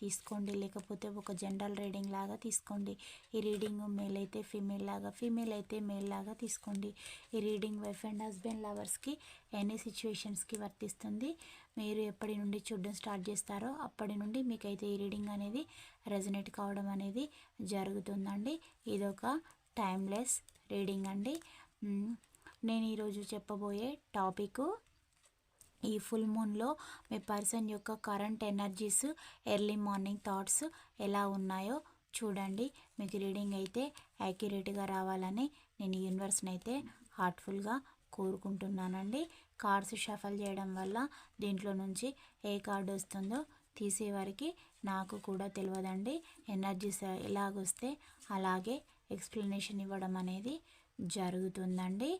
తీసుకోండి. లేకపోతే ఒక జనరల్ రీడింగ్ లాగా తీసుకోండి. ఈ రీడింగ్ మేల్ అయితే ఫీమేల్ లాగా ఫీమేల్ అయితే మేల్ లాగా తీసుకోండి. ఈ రీడింగ్ వైఫ్ అండ్ హస్బెండ్ లవర్స్కి ఎనీ సిచ్యువేషన్స్కి వర్తిస్తుంది మీరు ఎప్పటి నుండి చూడడం స్టార్ట్ చేస్తారో అప్పటి నుండి మీకైతే ఈ రీడింగ్ అనేది రెజనేట్ కావడం అనేది జరుగుతుందండి. ఇదొక టైమ్లెస్ రీడింగ్ అండి. నేను ఈరోజు చెప్పబోయే టాపిక్ ఈ ఫుల్ మూన్లో మీ పర్సన్ యొక్క current energies early morning thoughts ఎలా ఉన్నాయో చూడండి. మీకు రీడింగ్ అయితే యాక్యురేట్గా రావాలని నేను యూనివర్స్ని అయితే హార్ట్ఫుల్గా కోరుకుంటున్నానండి. కార్డ్స్ షఫల్ చేయడం వల్ల దీంట్లో నుంచి ఏ కార్డు వస్తుందో తీసేవారికి నాకు కూడా తెలియదండి. ఎనర్జీస్ ఎలాగొస్తే అలాగే ఎక్స్ప్లెనేషన్ ఇవ్వడం అనేది జరుగుతుందండి.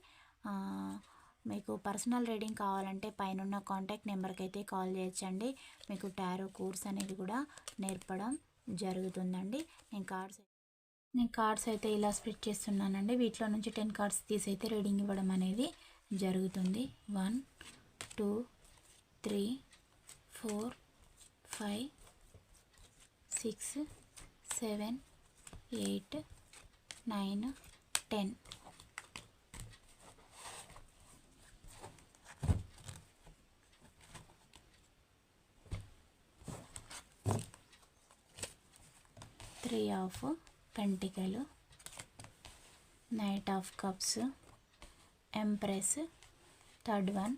మీకు పర్సనల్ రీడింగ్ కావాలంటే పైన కాంటాక్ట్ నెంబర్కి అయితే కాల్ చేయొచ్చండి. మీకు టారో కోర్స్ అనేది కూడా నేర్పడం జరుగుతుందండి. నేను కార్డ్స్ నేను కార్డ్స్ అయితే ఇలా స్ప్లిట్ చేస్తున్నానండి. వీటిలో నుంచి టెన్ కార్డ్స్ తీసి అయితే రీడింగ్ ఇవ్వడం అనేది జరుగుతుంది. One two three four five six seven eight nine ten. Three of pentacles knight of cups empress third one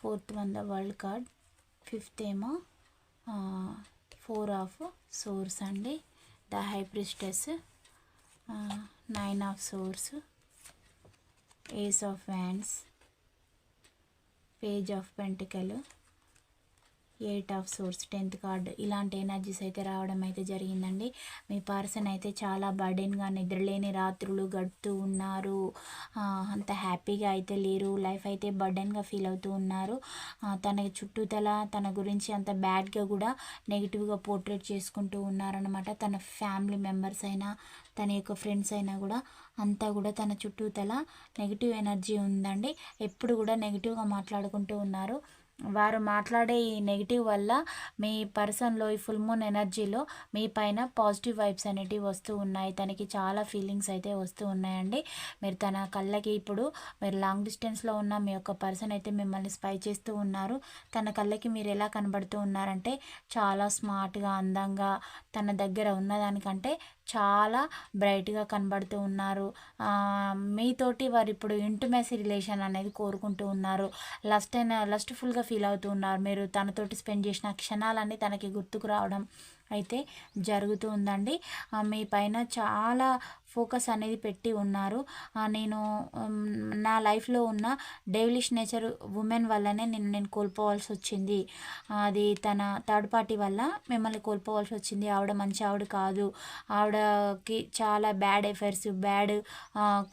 fourth one the world card fifth ఏమో ఫోర్ ఆఫ్ సోర్స్ అండి the high priestess nine of swords ace of wands page of pentacles eight of swords tenth card ఇలాంటి energies అయితే రావడం అయితే జరిగిందండి. మీ person అయితే చాలా బర్డెన్గా నిద్రలేని రాత్రులు గడుపుతూ ఉన్నారు. అంత హ్యాపీగా అయితే లేరు. లైఫ్ అయితే బర్డెన్గా ఫీల్ అవుతూ ఉన్నారు. తన చుట్టూతల తన గురించి అంత బ్యాడ్గా కూడా నెగిటివ్గా పోర్ట్రేట్ చేసుకుంటూ ఉన్నారనమాట తన ఫ్యామిలీ మెంబర్స్ అయినా తన యొక్క ఫ్రెండ్స్ అయినా కూడా అంతా కూడా తన చుట్టూతల నెగిటివ్ ఎనర్జీ ఉందండి. ఎప్పుడు కూడా నెగిటివ్గా మాట్లాడుకుంటూ ఉన్నారు. వారు మాట్లాడే ఈ నెగిటివ్ వల్ల మీ పర్సన్లో ఈ ఫుల్ మూన్ ఎనర్జీలో మీ పైన పాజిటివ్ వైబ్స్ అనేటివి వస్తూ ఉన్నాయి. తనకి చాలా ఫీలింగ్స్ అయితే వస్తూ ఉన్నాయండి. మీరు తన కళ్ళకి ఇప్పుడు మీరు లాంగ్ డిస్టెన్స్లో ఉన్న మీ యొక్క పర్సన్ అయితే మిమ్మల్ని స్పై చేస్తూ ఉన్నారు. తన కళ్ళకి మీరు ఎలా కనబడుతూ ఉన్నారంటే చాలా స్మార్ట్గా అందంగా తన దగ్గర ఉన్నదానికంటే చాలా బ్రైట్గా కనబడుతూ ఉన్నారు. మీతోటి వారు ఇప్పుడు ఇంటిమెసీ రిలేషన్ అనేది కోరుకుంటూ ఉన్నారు. లస్ట్ అయిన లస్ట్ఫుల్గా ఫీల్ అవుతూ ఉన్నారు. మీరు తనతోటి స్పెండ్ చేసిన క్షణాలన్నీ తనకి గుర్తుకు రావడం అయితే జరుగుతూ ఉందండి. మీ పైన చాలా ఫోకస్ అనేది పెట్టి ఉన్నారు. నేను నా లైఫ్లో ఉన్న డెవిలిష్ నేచర్ ఉమెన్ వల్లనే నేను నేను కోల్పోవాల్సి వచ్చింది. అది తన థర్డ్ పార్టీ వల్ల మిమ్మల్ని కోల్పోవాల్సి వచ్చింది. ఆవిడ మంచి ఆవిడ కాదు. ఆవిడకి చాలా బ్యాడ్ ఎఫైర్స్ బ్యాడ్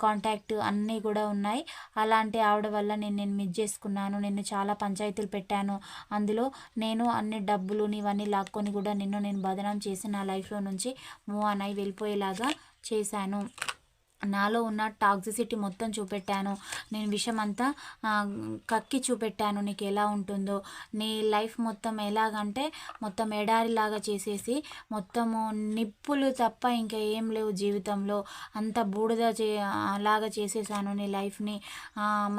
కాంటాక్ట్ అన్నీ కూడా ఉన్నాయి. అలాంటి ఆవిడ వల్ల నేను నేను మిస్ చేసుకున్నాను. నేను చాలా పంచాయతీలు పెట్టాను. అందులో నేను అన్ని డబ్బులు ఇవన్నీ లాక్కొని కూడా నిన్ను నేను బదనాం చేసి నా లైఫ్లో నుంచి మూవ్ ఆన్ అయి వెళ్ళిపోయేలాగా చేశాను. నాలో ఉన్న టాక్సిసిటీ మొత్తం చూపెట్టాను. నేను విషయం అంతా కక్కి చూపెట్టాను నీకు ఎలా ఉంటుందో. నీ లైఫ్ మొత్తం ఎలాగంటే మొత్తం ఎడారిలాగా చేసేసి మొత్తము నిప్పులు తప్ప ఇంకా ఏం లేవు జీవితంలో. అంత బూడిద చే అలాగా చేసేసాను నీ లైఫ్ని.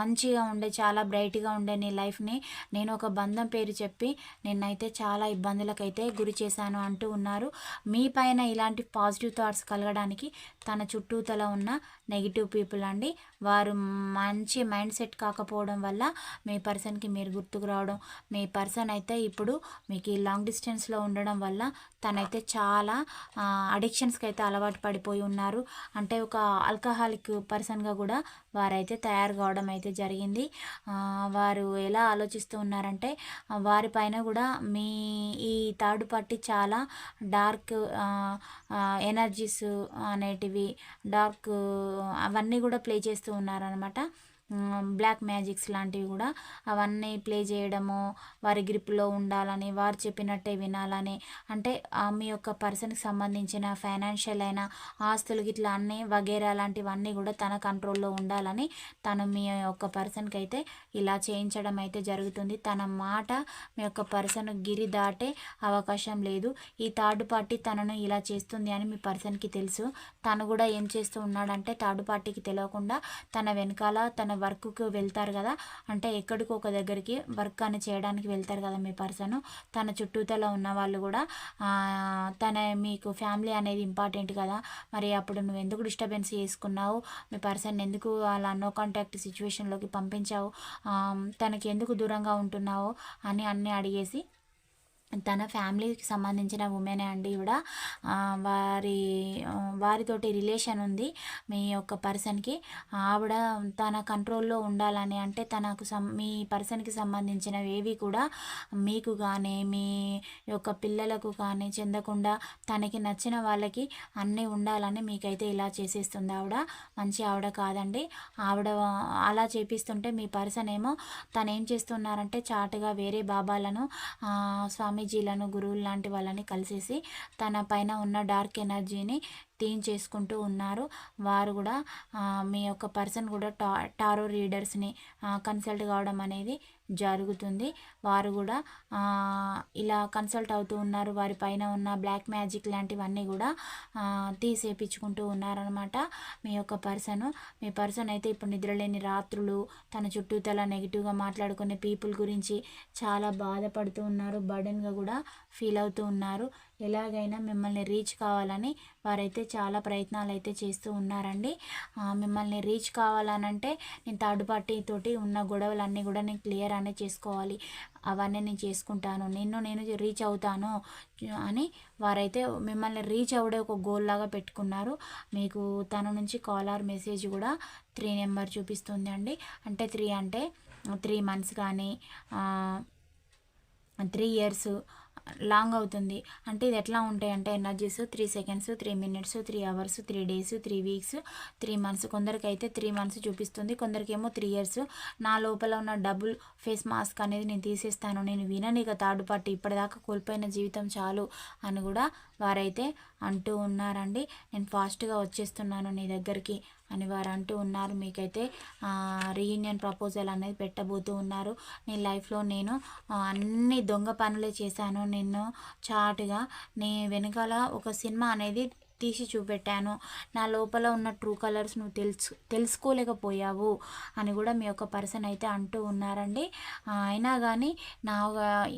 మంచిగా ఉండే చాలా బ్రైట్గా ఉండే నీ లైఫ్ని నేను ఒక బంధం పేరు చెప్పి నిన్నైతే చాలా ఇబ్బందులకైతే గురి చేశాను అంటూ ఉన్నారు. మీ పైన ఇలాంటి పాజిటివ్ థాట్స్ కలగడానికి తన చుట్టూతల ఉన్న నెగిటివ్ పీపుల్ అండి. వారు మంచి మైండ్ సెట్ కాకపోవడం వల్ల మీ పర్సన్కి మీరు గుర్తుకు రావడం మీ పర్సన్ అయితే ఇప్పుడు మీకు ఈ లాంగ్ డిస్టెన్స్లో ఉండడం వల్ల తనైతే చాలా అడిక్షన్స్కి అయితే అలవాటు పడిపోయి ఉన్నారు. అంటే ఒక ఆల్కహాలిక్ పర్సన్గా కూడా వారైతే తయారు కావడం అయితే జరిగింది. వారు ఎలా ఆలోచిస్తూ ఉన్నారంటే వారిపైన కూడా మీ ఈ థర్డ్ పార్టీ చాలా డార్క్ ఎనర్జీస్ అనేటివి డార్క్ అవన్నీ కూడా ప్లే చేస్తూ ఉన్నారనమాట బ్లాక్ మ్యాజిక్స్ లాంటివి కూడా అవన్నీ ప్లే చేయడము వారి గ్రిప్లో ఉండాలని వారు చెప్పినట్టే వినాలని అంటే మీ యొక్క పర్సన్కి సంబంధించిన ఫైనాన్షియల్ అయిన ఆస్తులు గిట్లా అన్నీ వగేరా లాంటివన్నీ కూడా తన కంట్రోల్లో ఉండాలని తను మీ యొక్క పర్సన్కి అయితే ఇలా చేయించడం అయితే జరుగుతుంది. తన మాట మీ యొక్క పర్సన్ గిరి దాటే అవకాశం లేదు. ఈ థర్డ్ పార్టీ తనను ఇలా చేస్తుంది అని మీ పర్సన్కి తెలుసు. తను కూడా ఏం చేస్తూ ఉన్నాడంటే థర్డ్ పార్టీకి తెలియకుండా తన వెనకాల తన వర్క్కి వెళ్తారు కదా అంటే ఎక్కడికో ఒక దగ్గరికి వర్క్ అని చేయడానికి వెళ్తారు కదా మీ పర్సన్. తన చుట్టూతల ఉన్న వాళ్ళు కూడా తన మీకు ఫ్యామిలీ అనేది ఇంపార్టెంట్ కదా. మరి అప్పుడు నువ్వు ఎందుకు డిస్టర్బెన్స్ చేసుకున్నావు? మీ పర్సన్ ఎందుకు అలా నో కాంటాక్ట్ సిచ్యువేషన్లోకి పంపించావు? తనకి ఎందుకు దూరంగా ఉంటున్నావు? అని అన్నీ అడిగేసి తన ఫ్యామిలీకి సంబంధించిన ఉమెనే అండి కూడా వారి వారితోటి రిలేషన్ ఉంది మీ యొక్క పర్సన్కి. ఆవిడ తన కంట్రోల్లో ఉండాలని అంటే తనకు సం మీ పర్సన్కి సంబంధించినవి ఏవి కూడా మీకు కానీ మీ యొక్క పిల్లలకు కానీ చెందకుండా తనకి నచ్చిన వాళ్ళకి అన్నీ ఉండాలని మీకైతే ఇలా చేసేస్తుంది ఆవిడ. మంచి ఆవిడ కాదండి. ఆవిడ అలా చేపిస్తుంటే మీ పర్సన్ ఏమో తను ఏం చేస్తున్నారంటే చాటుగా వేరే బాబాలను స్వామి స్వామీజీలను గురువులు లాంటి వాళ్ళని కలిసేసి తన పైన ఉన్న డార్క్ ఎనర్జీని థీమ్ చేసుకుంటూ ఉన్నారు. వారు కూడా మీ యొక్క పర్సన్ కూడా టా టారో రీడర్స్ని కన్సల్ట్ కావడం అనేది జరుగుతుంది. వారు కూడా ఇలా కన్సల్ట్ అవుతూ ఉన్నారు. వారి పైన ఉన్న బ్లాక్ మ్యాజిక్ లాంటివన్నీ కూడా తీసేపించుకుంటూ ఉన్నారనమాట మీ యొక్క పర్సన్. మీ పర్సన్ అయితే ఇప్పుడు నిద్రలేని రాత్రులు తన చుట్టూ తల నెగిటివ్గా మాట్లాడుకునే పీపుల్ గురించి చాలా బాధపడుతూ ఉన్నారు. బర్డెన్గా కూడా ఫీల్ అవుతూ ఉన్నారు. ఎలాగైనా మిమ్మల్ని రీచ్ కావాలని వారైతే చాలా ప్రయత్నాలు అయితే చేస్తూ ఉన్నారండి. మిమ్మల్ని రీచ్ కావాలనంటే నేను థర్డ్ పార్టీ తోటి ఉన్న గొడవలన్నీ కూడా నేను క్లియర్ అనే చేసుకోవాలి. అవన్నీ నేను చేసుకుంటాను నిన్ను నేను రీచ్ అవుతాను అని వారైతే మిమ్మల్ని రీచ్ అవడే ఒక గోల్ లాగా పెట్టుకున్నారు. మీకు తన నుంచి కాల్ ఆర్ మెసేజ్ కూడా త్రీ నెంబర్ చూపిస్తుంది అండి. అంటే త్రీ అంటే త్రీ మంత్స్ కానీ త్రీ ఇయర్స్ లాంగ్ అవుతుంది. అంటే ఇది ఎట్లా ఉంటాయి అంటే energies three seconds three minutes three hours three days three weeks three months కొందరికి అయితే త్రీ మంత్స్ చూపిస్తుంది. కొందరికేమో త్రీ ఇయర్స్ నా లోపల ఉన్న డబుల్ ఫేస్ మాస్క్ అనేది నేను తీసేస్తాను. నేను వినని ఇక థర్డ్ పార్టీ ఇప్పటిదాకా కోల్పోయిన జీవితం చాలు అని కూడా వారైతే అంటూ ఉన్నారండి. నేను ఫాస్ట్గా వచ్చేస్తున్నాను నీ దగ్గరికి. అని వారు అంటూ ఉన్నారు. మీకైతే రీయూనియన్ ప్రపోజల్ అనేది పెట్టబోతూ ఉన్నారు. నీ లైఫ్లో నేను అన్ని దొంగ పనులే చేశాను. నిన్ను చాటుగా నీ వెనకాల ఒక సినిమా అనేది తీసి చూపెట్టాను. నా లోపల ఉన్న ట్రూ కలర్స్ నువ్వు తెలుసు తెలుసుకోలేకపోయావు అని కూడా మీ యొక్క పర్సన్ అయితే అంటూ ఉన్నారండి. అయినా కానీ నా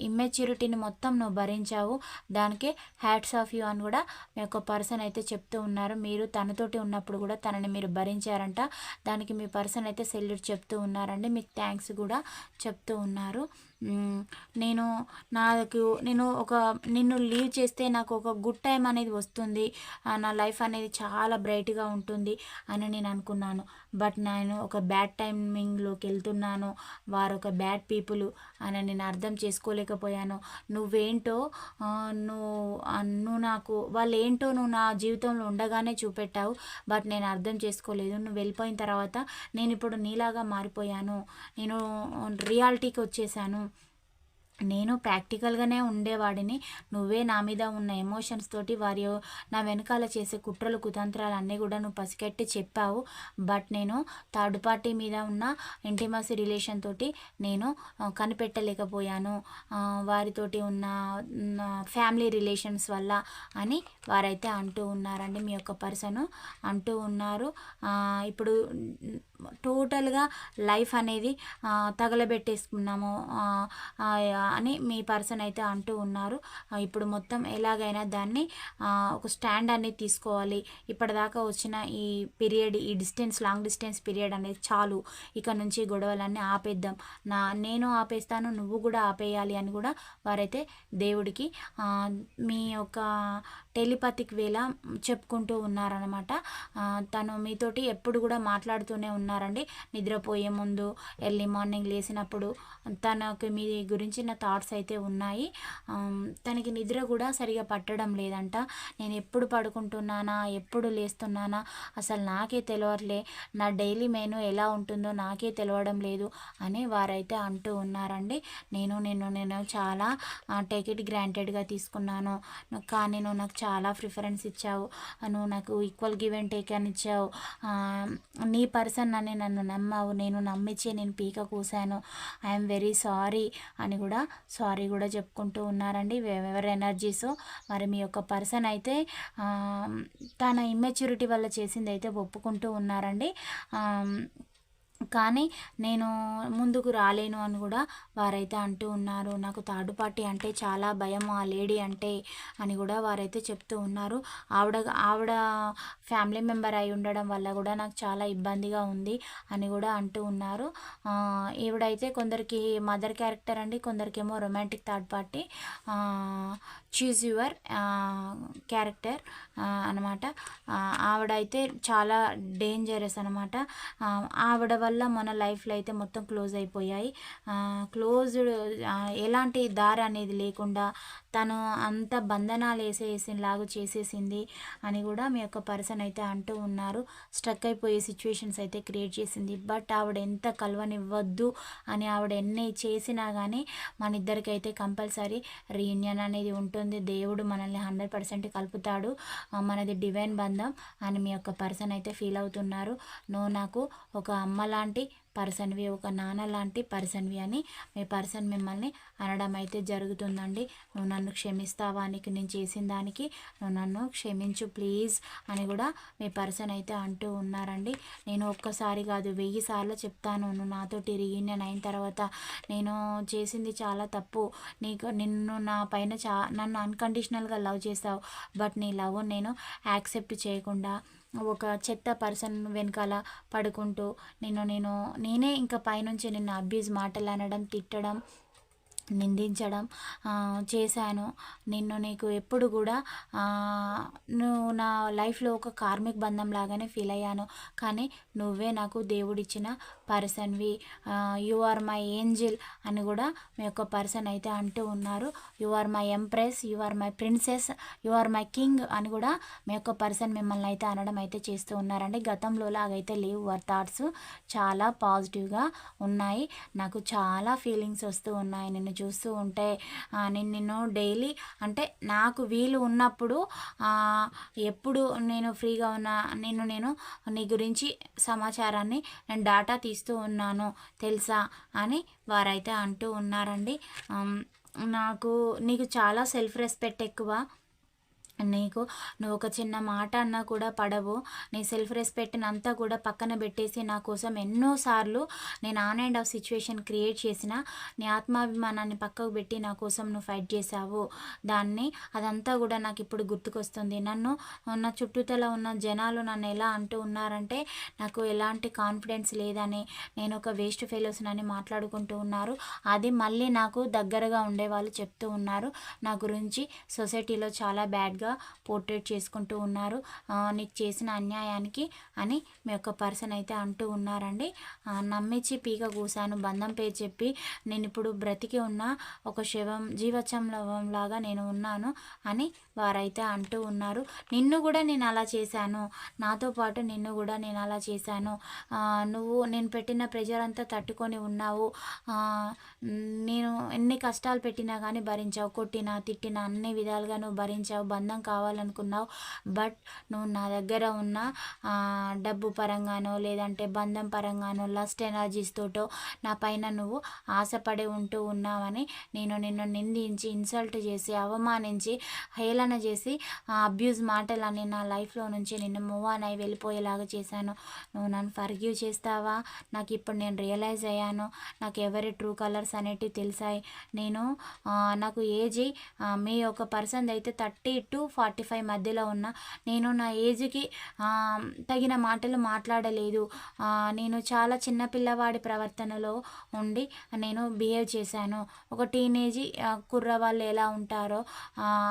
ఇమ్మెచ్యూరిటీని మొత్తం నువ్వు భరించావు. దానికి హ్యాట్స్ ఆఫ్ యూ అని కూడా మీ యొక్క పర్సన్ అయితే చెప్తూ ఉన్నారు. మీరు తనతోటి ఉన్నప్పుడు కూడా తనని మీరు భరించారంట. దానికి మీ పర్సన్ అయితే సెల్యూట్ చెప్తూ ఉన్నారండి. మీకు థ్యాంక్స్ కూడా చెప్తూ ఉన్నారు. నేను నాకు నేను ఒక నిన్ను లీవ్ చేస్తే నాకు ఒక గుడ్ టైం అనేది వస్తుంది. నా లైఫ్ అనేది చాలా బ్రైట్గా ఉంటుంది అని నేను అనుకున్నాను. బట్ నేను ఒక బ్యాడ్ టైమింగ్లోకి వెళ్తున్నాను. వారు ఒక బ్యాడ్ పీపుల్ అని నేను అర్థం చేసుకోలేకపోయాను. నువ్వేంటో నువ్వు నువ్వు నాకు వాళ్ళు ఏంటో నువ్వు నా జీవితంలో ఉండగానే చూపెట్టావు. బట్ నేను అర్థం చేసుకోలేదు. నువ్వు వెళ్ళిపోయిన తర్వాత నేను ఇప్పుడు నీలాగా మారిపోయాను. నేను రియాలిటీకి వచ్చేసాను. నేను ప్రాక్టికల్గానే ఉండేవాడిని. నువ్వే నా మీద ఉన్న ఎమోషన్స్ తోటి వారి నా వెనకాల చేసే కుట్రలు కుతంత్రాలు అన్నీ కూడా నువ్వు పసిగట్టి చెప్పావు. బట్ నేను థర్డ్ పార్టీ మీద ఉన్న ఇంటిమసీ రిలేషన్ తోటి నేను కనిపెట్టలేకపోయాను. వారితోటి ఉన్న ఫ్యామిలీ రిలేషన్స్ వల్ల అని వారైతే అంటూ ఉన్నారండి మీ యొక్క పర్సన్. అంటూ ఉన్నారు. ఇప్పుడు టోటల్గా లైఫ్ అనేది తగలబెట్టేసుకున్నాము. అని మీ పర్సన్ అయితే అంటూ ఉన్నారు. ఇప్పుడు మొత్తం ఎలాగైనా దాన్ని ఒక స్టాండ్ అనేది తీసుకోవాలి. ఇప్పటిదాకా వచ్చిన ఈ పీరియడ్ ఈ డిస్టెన్స్ లాంగ్ డిస్టెన్స్ పీరియడ్ అనేది చాలు. ఇక నుంచి గొడవలన్నీ ఆపేద్దాం. నా నేను ఆపేస్తాను నువ్వు కూడా ఆపేయాలి అని కూడా వారైతే దేవుడికి మీ యొక్క టెలిపతిక్ వేళ చెప్పుకుంటూ ఉన్నారనమాట తను మీతోటి ఎప్పుడు కూడా మాట్లాడుతూనే ఉన్నారండి. నిద్రపోయే ముందు ఎర్లీ మార్నింగ్ లేచినప్పుడు తనకు మీ గురించి నాకు థాట్స్ అయితే ఉన్నాయి. తనకి నిద్ర కూడా సరిగా పట్టడం లేదంట. నేను ఎప్పుడు పడుకుంటున్నానా? ఎప్పుడు లేస్తున్నానా? అసలు నాకే తెలియట్లే నా డైలీ మెను ఎలా ఉంటుందో నాకే తెలియడం లేదు అని వారైతే అంటూ ఉన్నారండి. నేను నేను నేను చాలా టేక్ ఇట్ గ్రాంటెడ్గా తీసుకున్నాను. కానీ నువ్వు నాకు చాలా ప్రిఫరెన్స్ ఇచ్చావు. నువ్వు నాకు ఈక్వల్ గివ్ అండ్ టేక్ అని ఇచ్చావు. నీ పర్సన్ అని నన్ను నమ్మావు. నేను నమ్మించి నేను పీక కూశాను ఐఎమ్ వెరీ సారీ అని కూడా సారీ కూడా చెప్పుకుంటూ ఉన్నారండి. ఎవరి ఎనర్జీస్ మరి మీ యొక్క పర్సన్ అయితే తన ఇమ్మెచ్యూరిటీ వల్ల చేసింది అయితే ఒప్పుకుంటూ ఉన్నారండి. కానీ నేను ముందుకు రాలేను అని కూడా వారైతే అంటూ ఉన్నారు. నాకు థర్డ్ పార్టీ అంటే చాలా భయం ఆ లేడీ అంటే అని కూడా వారైతే చెప్తూ ఉన్నారు. ఆవిడ ఆవిడ ఫ్యామిలీ మెంబర్ అయి ఉండడం వల్ల కూడా నాకు చాలా ఇబ్బందిగా ఉంది అని కూడా అంటూ ఉన్నారు. ఈవిడైతే కొందరికి మదర్ క్యారెక్టర్ అండి కొందరికేమో romantic third party choose your character అనమాట ఆవిడైతే చాలా డేంజరస్ అనమాట ఆవిడ వల్ల మన లైఫ్లో అయితే మొత్తం క్లోజ్ అయిపోయాయి. క్లోజ్డ్ ఎలాంటి దారి అనేది లేకుండా తను అంత బంధనాలు వేసేసిలాగా చేసేసింది అని కూడా మీ యొక్క పర్సన్ అయితే అంటూ ఉన్నారు. స్ట్రక్ అయిపోయే సిచ్యువేషన్స్ అయితే క్రియేట్ చేసింది. బట్ ఆవిడ ఎంత కలవనివ్వద్దు అని ఆవిడ ఎన్ని చేసినా కానీ మన ఇద్దరికైతే కంపల్సరీ రీయూనియన్ అనేది ఉంటుంది దేవుడు మనల్ని హండ్రెడ్ పర్సెంట్ కలుపుతాడు. మనది డివైన్ బంధం అని మీ యొక్క పర్సన్ అయితే ఫీల్ అవుతున్నారు. నువ్వు నాకు ఒక అమ్మ లాంటి పర్సన్వి ఒక నాన్న లాంటి పర్సన్వి అని మీ పర్సన్ మిమ్మల్ని అనడం అయితే జరుగుతుందండి. నువ్వు నన్ను క్షమిస్తావా నీకు నేను చేసిన దానికి? నువ్వు నన్ను క్షమించు ప్లీజ్ అని కూడా మీ పర్సన్ అయితే అంటూ ఉన్నారండి. నేను ఒక్కసారి కాదు వెయ్యి సార్లు చెప్తాను. నువ్వు నాతోటి రీయూనియన్ అయిన తర్వాత నేను చేసింది చాలా తప్పు. నీకు నిన్ను నా పైన చా నన్ను అన్కండిషనల్గా లవ్ చేస్తావు. బట్ నీ లవ్ నేను యాక్సెప్ట్ చేయకుండా ఒక చెత్త పర్సన్ వెనకాల పడుకుంటూ నిన్ను నేను నేనే ఇంకా పైనుంచి నిన్ను అబ్యూజ్ మాటలు అనడం తిట్టడం నిందించడం చేశాను. నిన్ను నీకు ఎప్పుడు కూడా నువ్వు నా లైఫ్లో ఒక కార్మిక బంధం లాగానే ఫీల్ అయ్యాను. కానీ నువ్వే నాకు దేవుడిచ్చిన పర్సన్వి యు ఆర్ మై ఏంజిల్ అని కూడా మీ యొక్క పర్సన్ అయితే అంటూ ఉన్నారు. You are my empress you are my princess you are my king అని కూడా మీ యొక్క పర్సన్ మిమ్మల్ని అయితే అనడం అయితే చేస్తూ ఉన్నారండి. గతంలో లాగైతే లేవు వారి థాట్స్. చాలా పాజిటివ్గా ఉన్నాయి. నాకు చాలా ఫీలింగ్స్ వస్తూ ఉన్నాయి. నిన్ను చూస్తూ ఉంటే నేను నిన్ను డైలీ అంటే నాకు వీలు ఉన్నప్పుడు ఎప్పుడు నేను ఫ్రీగా ఉన్నా నేను నేను నీ గురించి సమాచారాన్ని నేను డాటా తీస్తూ ఉన్నాను తెలుసా అని వారైతే అంటూ ఉన్నారండి. నాకు నీకు చాలా సెల్ఫ్ రెస్పెక్ట్ ఎక్కువ. నీకు నువ్వు ఒక చిన్న మాట అన్నా కూడా పడవు. నీ సెల్ఫ్ రెస్పెక్ట్ని అంతా కూడా పక్కన పెట్టేసి నా కోసం ఎన్నోసార్లు నేను on and off situation create చేసిన నీ ఆత్మాభిమానాన్ని పక్కకు పెట్టి నా కోసం నువ్వు ఫైట్ చేసావు దాన్ని అదంతా కూడా నాకు ఇప్పుడు గుర్తుకొస్తుంది. నన్ను నా చుట్టూతల ఉన్న జనాలు నన్ను ఎలా అంటూ ఉన్నారంటే నాకు ఎలాంటి కాన్ఫిడెన్స్ లేదని నేను ఒక వేస్ట్ ఫెలోస్ మాట్లాడుకుంటూ ఉన్నారు. అది మళ్ళీ నాకు దగ్గరగా ఉండే వాళ్ళు చెప్తూ ఉన్నారు. నా గురించి సొసైటీలో చాలా బ్యాడ్గా పోర్ట్రేట్ చేసుకుంటూ ఉన్నారు. నీకు చేసిన అన్యాయానికి అని మీ యొక్క పర్సన్ అయితే అంటూ ఉన్నారండి. నమ్మించి పీక కూసాను బంధం పేరు చెప్పి నేను ఇప్పుడు బ్రతికి ఉన్న ఒక శవం జీవచం లాగా నేను ఉన్నాను అని వారైతే అంటూ ఉన్నారు. నిన్ను కూడా నేను అలా చేశాను. నాతో పాటు నిన్ను కూడా నేను అలా చేశాను. నువ్వు నేను పెట్టిన ప్రెజర్ అంతా తట్టుకొని ఉన్నావు. నేను ఎన్ని కష్టాలు పెట్టినా కానీ భరించావు. కొట్టినా తిట్టినా అన్ని విధాలుగా నువ్వు భరించావు. బంధం కావాలనుకున్నావు. బట్ నువ్వు నా దగ్గర ఉన్న డబ్బు పరంగానో లేదంటే బంధం పరంగానో లస్ట్ ఎనర్జీస్ తోటో నా పైన నువ్వు ఆశపడి ఉంటూ ఉన్నావని నేను నిన్ను నిందించి ఇన్సల్ట్ చేసి అవమానించి హేళన చేసి అబ్యూజ్ మాటలని నా లైఫ్లో నుంచి నిన్ను మూవ్ ఆన్ అయి వెళ్ళిపోయేలాగా చేశాను. నువ్వు నన్ను ఫర్గ్యూ చేస్తావా? నాకు ఇప్పుడు నేను రియలైజ్ అయ్యాను. నాకు ఎవరి ట్రూ కలర్స్ అనేటివి తెలిసాయి. నేను నాకు ఏజ్ మీ ఒక పర్సన్ అయితే థర్టీ టు ఫార్టీ ఫైవ్ మధ్యలో ఉన్నా నేను నా ఏజ్కి తగిన మాటలు మాట్లాడలేదు. నేను చాలా చిన్న పిల్లవాడి ప్రవర్తనలో ఉండి నేను బిహేవ్ చేశాను. ఒక టీనేజీ కుర్రవాళ్ళు ఎలా ఉంటారో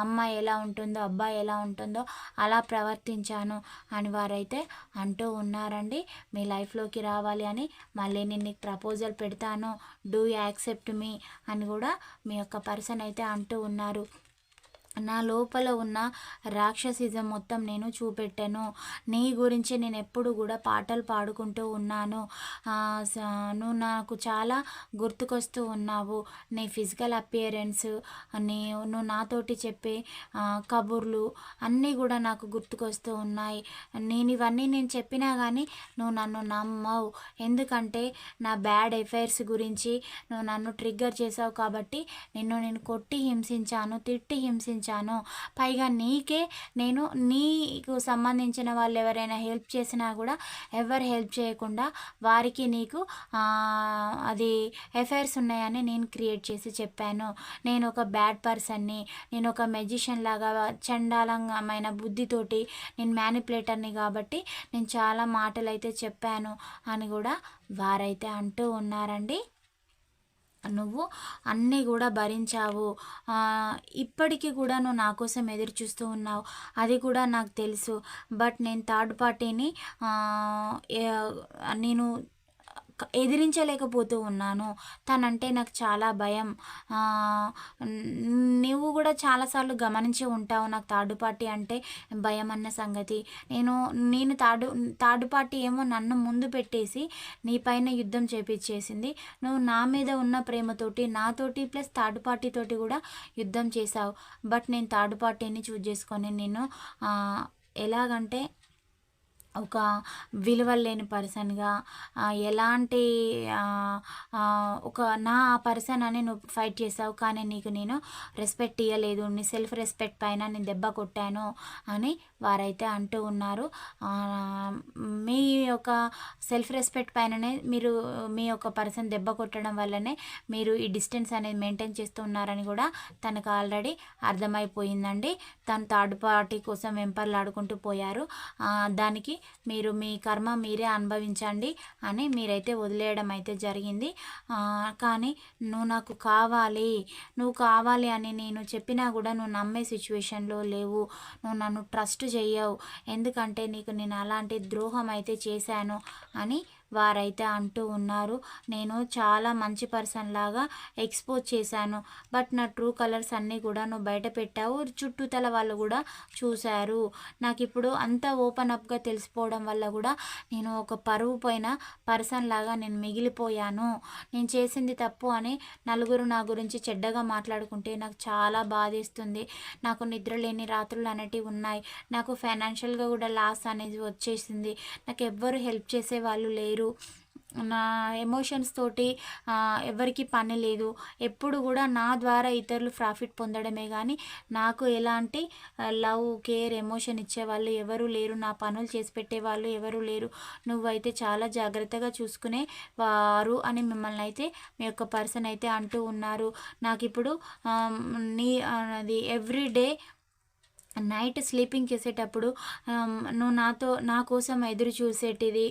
అమ్మాయి ఎలా ఉంటుందో అబ్బాయి ఎలా ఉంటుందో అలా ప్రవర్తించాను అని వారైతే అంటూ ఉన్నారండి. మీ లైఫ్లోకి రావాలి అని మళ్ళీ నేను నీకు ప్రపోజల్ పెడతాను. డూ యాక్సెప్ట్ మీ అని కూడా మీ యొక్క పర్సన్ అయితే అంటూ ఉన్నారు. నా లోపల ఉన్న రాక్షసిజం మొత్తం నేను చూపెట్టాను. నీ గురించి నేను ఎప్పుడు కూడా పాటలు పాడుకుంటూ ఉన్నాను. నువ్వు నాకు చాలా గుర్తుకొస్తూ ఉన్నావు. నీ ఫిజికల్ అపియరెన్స్ నీ నువ్వు నాతోటి చెప్పే కబుర్లు అన్నీ కూడా నాకు గుర్తుకొస్తూ ఉన్నాయి. నేను ఇవన్నీ నేను చెప్పినా కానీ నువ్వు నన్ను నమ్మవు. ఎందుకంటే నా బ్యాడ్ ఎఫైర్స్ గురించి నువ్వు నన్ను ట్రిగ్గర్ చేసావు కాబట్టి నిన్ను నేను కొట్టి హింసించాను తిట్టి హింసించాను. ఉంచాను పైగా నీకే నేను నీకు సంబంధించిన వాళ్ళు ఎవరైనా హెల్ప్ చేసినా కూడా ఎవరు హెల్ప్ చేయకుండా వారికి నీకు అది ఎఫైర్స్ ఉన్నాయని నేను క్రియేట్ చేసి చెప్పాను. నేను ఒక బ్యాడ్ పర్సన్ని నేను ఒక మెజిషియన్ లాగా చండాలమైన బుద్ధితోటి నేను మ్యానిపులేటర్ని కాబట్టి నేను చాలా మాటలు అయితే చెప్పాను అని కూడా వారైతే అంటూ ఉన్నారండి. నువ్వు అన్నీ కూడా భరించావు. ఇప్పటికీ కూడా నువ్వు నా కోసం ఎదురు చూస్తూ ఉన్నావు. అది కూడా నాకు తెలుసు. బట్ నేను థర్డ్ పార్టీని నేను ఎదిరించలేకపోతూ ఉన్నాను. తనంటే నాకు చాలా భయం. నువ్వు కూడా చాలాసార్లు గమనించి ఉంటావు నాకు థర్డ్ పార్టీ అంటే భయం అన్న సంగతి. నేను నేను థర్డ్ థర్డ్ పార్టీ ఏమో నన్ను ముందు పెట్టేసి నీ పైన యుద్ధం చేపించేసింది నువ్వు నా మీద ఉన్న ప్రేమతోటి నాతోటి ప్లస్ థర్డ్ పార్టీతోటి కూడా యుద్ధం చేశావు. బట్ నేను థర్డ్ పార్టీని చూజ్ చేసుకొని నేను ఎలాగంటే ఒక విలువ లేని పర్సన్గా ఎలాంటి ఒక నా పర్సన్ అని నువ్వు ఫైట్ చేసావు కానీ నీకు నేను రెస్పెక్ట్ ఇవ్వలేదు నీ సెల్ఫ్ రెస్పెక్ట్ పైన నేను దెబ్బ కొట్టాను అని వారైతే అంటూ ఉన్నారు. మీ యొక్క సెల్ఫ్ రెస్పెక్ట్ పైననే మీరు మీ యొక్క పర్సన్ దెబ్బ కొట్టడం వల్లనే మీరు ఈ డిస్టెన్స్ అనేది మెయింటైన్ చేస్తూ ఉన్నారని కూడా తనకు ఆల్రెడీ అర్థమైపోయిందండి. తను థర్డ్ పార్టీ కోసం వెంపర్లాడుకుంటూ పోయారు. దానికి మీరు మీ కర్మ మీరే అనుభవించండి అని మీరైతే వదిలేయడం అయితే జరిగింది. కానీ నువ్వు నాకు కావాలి నువ్వు కావాలి అని నేను చెప్పినా కూడా నువ్వు నమ్మే సిచ్యువేషన్లో లేవు. నువ్వు నన్ను ట్రస్ట్ చేయవు ఎందుకంటే నీకు నేను అలాంటి ద్రోహం అయితే చేశాను అని వారైతే అంటూ ఉన్నారు. నేను చాలా మంచి పర్సన్ లాగా ఎక్స్పోజ్ చేశాను. బట్ నా ట్రూ కలర్స్ అన్నీ కూడా నువ్వు బయట పెట్టావు. చుట్టూతల వాళ్ళు కూడా చూశారు. నాకు ఇప్పుడు అంత ఓపెన్ అప్గా తెలిసిపోవడం వల్ల కూడా నేను ఒక పరువు పోయిన పర్సన్ లాగా నేను మిగిలిపోయాను. నేను చేసింది తప్పు అని నలుగురు నా గురించి చెడ్డగా మాట్లాడుకుంటే నాకు చాలా బాధేస్తుంది. నాకు నిద్ర లేని రాత్రులు అనేటివి ఉన్నాయి. నాకు ఫైనాన్షియల్గా కూడా లాస్ అనేది వచ్చేసింది. నాకు ఎవ్వరు హెల్ప్ చేసే వాళ్ళు లేరు. మీరు నా ఎమోషన్స్ తోటి ఎవరికి పని లేదు. ఎప్పుడు కూడా నా ద్వారా ఇతరులు ప్రాఫిట్ పొందడమే కానీ నాకు ఎలాంటి లవ్ కేర్ ఎమోషన్ ఇచ్చేవాళ్ళు ఎవరు లేరు. నా పనులు చేసి పెట్టేవాళ్ళు ఎవరు లేరు. నువ్వైతే చాలా జాగ్రత్తగా చూసుకునే వారు అని మిమ్మల్ని అయితే మీ యొక్క పర్సన్ అయితే అంటూ ఉన్నారు. నాకు ఇప్పుడు నీ అది ఎవ్రీ డే నైట్ స్లీపింగ్ చేసేటప్పుడు నువ్వు నాతో నా కోసం ఎదురు చూసేటిది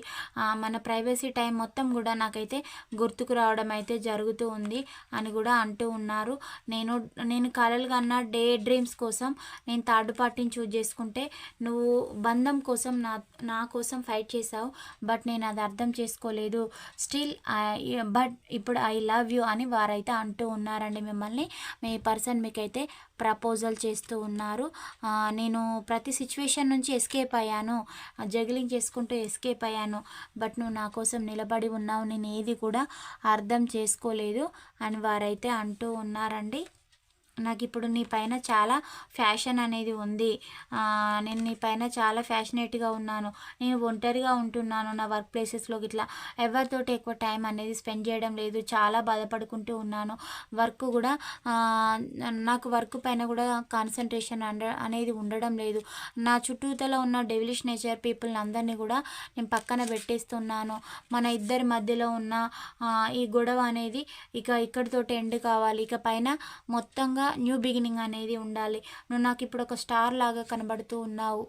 మన ప్రైవసీ టైం మొత్తం కూడా నాకైతే గుర్తుకు రావడం అయితే జరుగుతూ ఉంది అని కూడా అంటూ ఉన్నారు. నేను నేను కలలు కన్నా డే డ్రీమ్స్ కోసం నేను థర్డ్ పార్టీని చూజ్ చేసుకుంటే నువ్వు బంధం కోసం నా నా కోసం ఫైట్ చేసావు బట్ నేను అది అర్థం చేసుకోలేదు. స్టిల్ బట్ ఇప్పుడు ఐ లవ్ యూ అని వారైతే అంటూ ఉన్నారండి మిమ్మల్ని. మీ పర్సన్ మీకైతే ప్రపోజల్ చేస్తూ ఉన్నారు. నేను ప్రతి సిచ్యువేషన్ నుంచి ఎస్కేప్ అయ్యాను. జగిలింగ్ చేసుకుంటూ ఎస్కేప్ అయ్యాను. బట్ నువ్వు నా కోసం నిలబడి ఉన్నావు. నేను ఏది కూడా అర్థం చేసుకోలేదు అని వారైతే అంటూ ఉన్నారండి. నాకు ఇప్పుడు నీ పైన చాలా ఫ్యాషన్ అనేది ఉంది. నేను నీ పైన చాలా ఫ్యాషనేట్గా ఉన్నాను. నేను ఒంటరిగా ఉంటున్నాను నా వర్క్ ప్లేసెస్లో ఇట్లా ఎవరితోటి ఎక్కువ టైం అనేది స్పెండ్ చేయడం లేదు. చాలా బాధపడుకుంటూ ఉన్నాను. వర్క్ కూడా నాకు వర్క్ పైన కూడా కాన్సన్ట్రేషన్ అనేది ఉండడం లేదు. నా చుట్టూతలో ఉన్న డెవిలిష్ నేచర్ పీపుల్ని అందరినీ కూడా నేను పక్కన పెట్టేస్తున్నాను. మన ఇద్దరి మధ్యలో ఉన్న ఈ గొడవ అనేది ఇక ఇక్కడితోటి ఎండ్ కావాలి. ఇక పైన మొత్తంగా న్యూ బిగినింగ్ అనేది ఉండాలి. నువ్వు నాకు ఇప్పుడు ఒక స్టార్ లాగా కనబడుతూ ఉన్నావు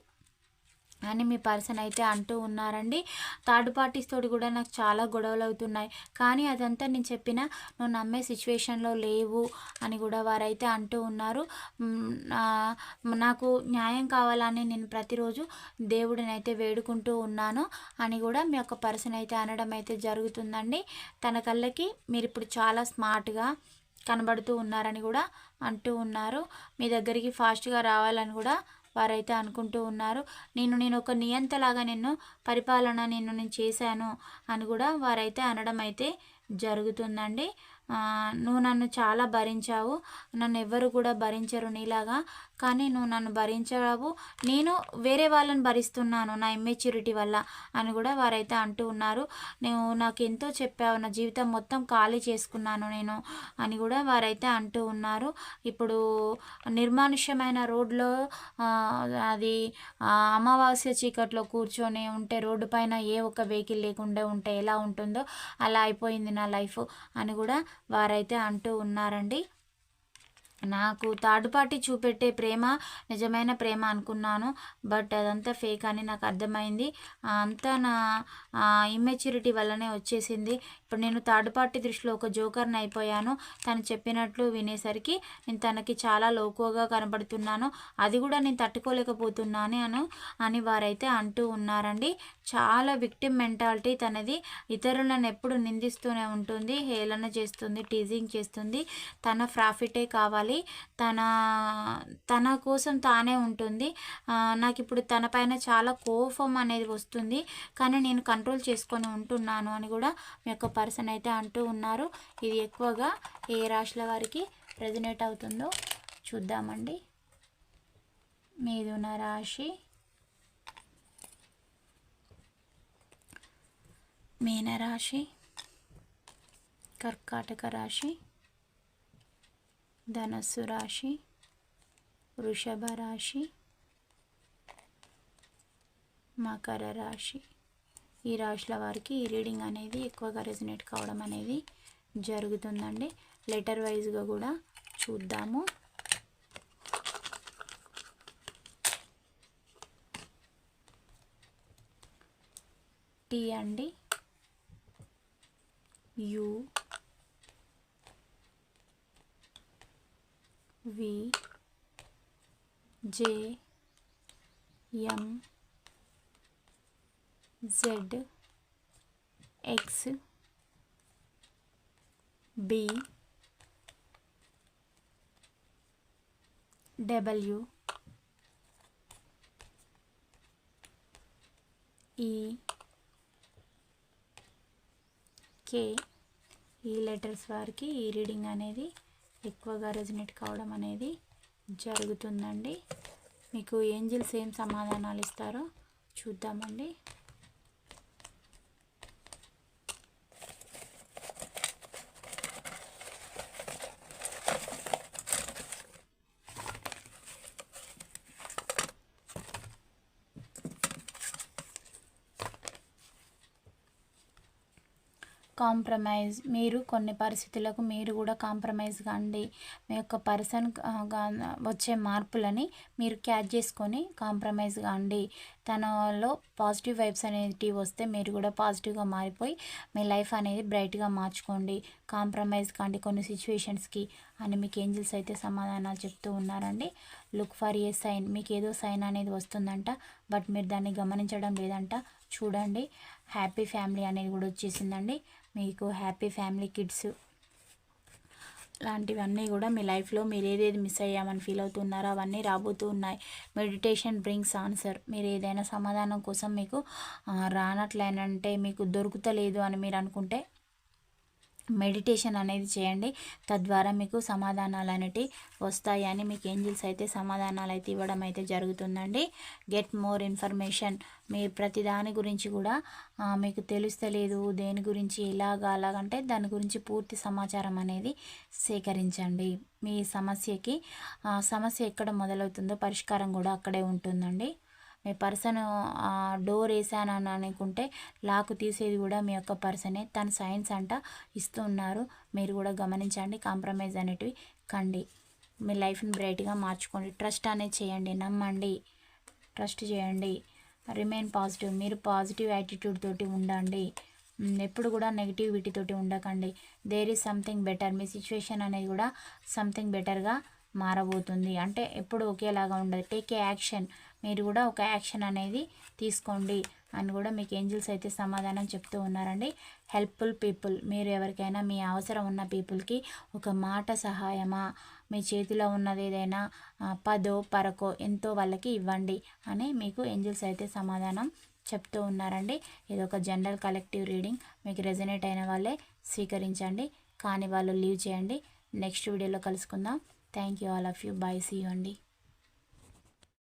అని మీ పర్సన్ అయితే అంటూ ఉన్నారండి. థర్డ్ పార్టీస్ తోటి కూడా నాకు చాలా గొడవలు అవుతున్నాయి. కానీ అదంతా నేను చెప్పిన నువ్వు నమ్మే సిచ్యువేషన్లో లేవు అని కూడా వారైతే అంటూ ఉన్నారు. నా- నాకు న్యాయం కావాలని నేను ప్రతిరోజు దేవుడిని అయితే వేడుకుంటూ ఉన్నాను అని కూడా మీ యొక్క పర్సన్ అయితే అనడం అయితే జరుగుతుందండి. తన కళ్ళకి మీరు ఇప్పుడు చాలా స్మార్ట్గా కనబడుతూ ఉన్నారని కూడా అంటూ ఉన్నారు. మీ దగ్గరికి ఫాస్ట్గా రావాలని కూడా వారైతే అనుకుంటూ ఉన్నారు. నేను నేను ఒక నియంతలాగా నిన్ను పరిపాలన నిన్ను నేను చేశాను అని కూడా వారైతే అనడం అయితే జరుగుతుందండి. నువ్వు నన్ను చాలా భరించావు. నన్ను ఎవ్వరు కూడా భరించరు నీలాగా. కానీ నువ్వు నన్ను భరించవు నేను వేరే వాళ్ళని భరిస్తున్నాను నా ఇమ్మెచ్యూరిటీ వల్ల అని కూడా వారైతే అంటూ ఉన్నారు. నువ్వు నాకు ఎంతో చెప్పావు నా జీవితం మొత్తం ఖాళీ చేసుకున్నాను నేను అని కూడా వారైతే అంటూ ఉన్నారు. ఇప్పుడు నిర్మానుష్యమైన రోడ్లో అది అమావాస్య చీకట్లో కూర్చొని ఉంటే రోడ్డు పైన ఏ ఒక్క వెహికల్ లేకుండా ఉంటే ఎలా ఉంటుందో అలా అయిపోయింది నా లైఫ్ అని కూడా వారైతే అంటూ ఉన్నారండి. నాకు థర్డ్ పార్టీ చూపెట్టే ప్రేమ నిజమైన ప్రేమ అనుకున్నాను. బట్ అదంతా ఫేక్ అని నాకు అర్థమైంది. అంతా నా ఇమ్మెచ్యూరిటీ వల్లనే వచ్చేసింది. ఇప్పుడు నేను థర్డ్ పార్టీ దృష్టిలో ఒక జోకర్ని అయిపోయాను. తను చెప్పినట్లు వినేసరికి నేను తనకి చాలా లోకువగా కనబడుతున్నాను. అది కూడా నేను తట్టుకోలేకపోతున్నాను అను అని వారైతే అంటూ ఉన్నారండి. చాలా విక్టిమ్ మెంటాలిటీ తనది. ఇతరులను ఎప్పుడు నిందిస్తూనే ఉంటుంది హేళన చేస్తుంది టీజింగ్ చేస్తుంది. తన ప్రాఫిటే కావాలి తన తన కోసం తానే ఉంటుంది. నాకు ఇప్పుడు తన పైన చాలా కోపం అనేది వస్తుంది. కానీ నేను కంట్రోల్ చేసుకొని ఉంటున్నాను అని కూడా మీ యొక్క పర్సన్ అయితే అంటూ ఉన్నారు. ఇది ఎక్కువగా ఏ రాశుల వారికి రెజినేట్ అవుతుందో చూద్దామండి. మీదున రాశి మీనరాశి కర్కాటక రాశి. ధనస్సు రాశి వృషభ రాశి మకర రాశి. ఈ రాశుల వారికి ఈ రీడింగ్ అనేది ఎక్కువగా రెజినేట్ కావడం అనేది జరుగుతుందండి. లెటర్ వైజ్గా కూడా చూద్దాము. టీ అండి. U V J M Z X B W E K. ఈ లెటర్స్ వారికి ఈ రీడింగ్ అనేది ఎక్కువగా రెజినేట్ కావడం అనేది జరుగుతుందండి. మీకు ఏంజిల్స్ ఏం సమాధానాలు ఇస్తారో చూద్దామండి. కాంప్రమైజ్ మీరు కొన్ని పరిస్థితులకు మీరు కూడా కాంప్రమైజ్ కాండి. మీ యొక్క పర్సన్ వచ్చే మార్పులని మీరు క్యాచ్ చేసుకొని కాంప్రమైజ్ కాండి. తనలో పాజిటివ్ వైబ్స్ అనేటివి వస్తే మీరు కూడా పాజిటివ్గా మారిపోయి మీ లైఫ్ అనేది బ్రైట్గా మార్చుకోండి. కాంప్రమైజ్ కాండి కొన్ని సిచ్యువేషన్స్కి అని మీకు ఏంజిల్స్ అయితే సమాధానాలు చెప్తూ ఉన్నారండి. లుక్ ఫర్ ఏ సైన్ మీకు ఏదో సైన్ అనేది వస్తుందంట బట్ మీరు దాన్ని గమనించడం లేదంట. చూడండి హ్యాపీ ఫ్యామిలీ అనేది కూడా వచ్చేసిందండి. మీకు హ్యాపీ ఫ్యామిలీ కిడ్స్. లాంటివన్నీ కూడా మీ లైఫ్లో మీరు ఏదేది మిస్ అయ్యామని ఫీల్ అవుతున్నారో అవన్నీ రాబోతూ ఉన్నాయి. Meditation brings answer. మీరు ఏదైనా సమాధానం కోసం మీకు రానట్లేనంటే మీకు దొరుకుతలేదు అని మీరు అనుకుంటే మెడిటేషన్ అనేది చేయండి. తద్వారా మీకు సమాధానాలు అనేటివి వస్తాయని మీకు ఏంజిల్స్ అయితే సమాధానాలు అయితే ఇవ్వడం అయితే జరుగుతుందండి. Get more information. మీ ప్రతి దాని గురించి కూడా మీకు తెలుస్తలేదు. దేని గురించి ఇలాగ అలాగంటే దాని గురించి పూర్తి సమాచారం అనేది సేకరించండి. మీ సమస్యకి సమస్య ఎక్కడ మొదలవుతుందో పరిష్కారం కూడా అక్కడే ఉంటుందండి. మీ పర్సన్ డోర్ వేసాను అని అనుకుంటే లాక్ తీసేది కూడా మీ యొక్క పర్సనే. తన సైన్స్ అంట ఇస్తున్నారు మీరు కూడా గమనించండి. కాంప్రమైజ్ అనేటివి కండి. మీ లైఫ్ని బ్రైట్గా మార్చుకోండి. ట్రస్ట్ అనేది చేయండి. నమ్మండి. ట్రస్ట్ చేయండి. Remain positive. మీరు పాజిటివ్ యాటిట్యూడ్ తోటి ఉండండి. ఎప్పుడు కూడా నెగిటివిటీ తోటి ఉండకండి. There is something better. Me situation అనేది కూడా సంథింగ్ బెటర్గా మారబోతుంది. అంటే ఎప్పుడు ఒకేలాగా ఉండదు. Take a action. మీరు కూడా ఒక యాక్షన్ అనేది తీసుకోండి అని కూడా మీకు ఏంజిల్స్ అయితే సమాధానం చెప్తూ ఉన్నారండి. హెల్ప్ఫుల్ పీపుల్ మీరు ఎవరికైనా మీ అవసరం ఉన్న పీపుల్కి ఒక మాట సహాయమా మీ చేతిలో ఉన్నది ఏదైనా పదో పరకో ఎంతో వాళ్ళకి ఇవ్వండి అని మీకు ఏంజిల్స్ అయితే సమాధానం చెప్తూ ఉన్నారండి. ఇది ఒక జనరల్ కలెక్టివ్ రీడింగ్. మీకు రెజనేట్ అయిన వాళ్ళే స్వీకరించండి కానీ వాళ్ళు లీవ్ చేయండి. నెక్స్ట్ వీడియోలో కలుసుకుందాం. Thank you all of you. Bye. See. You. అండి.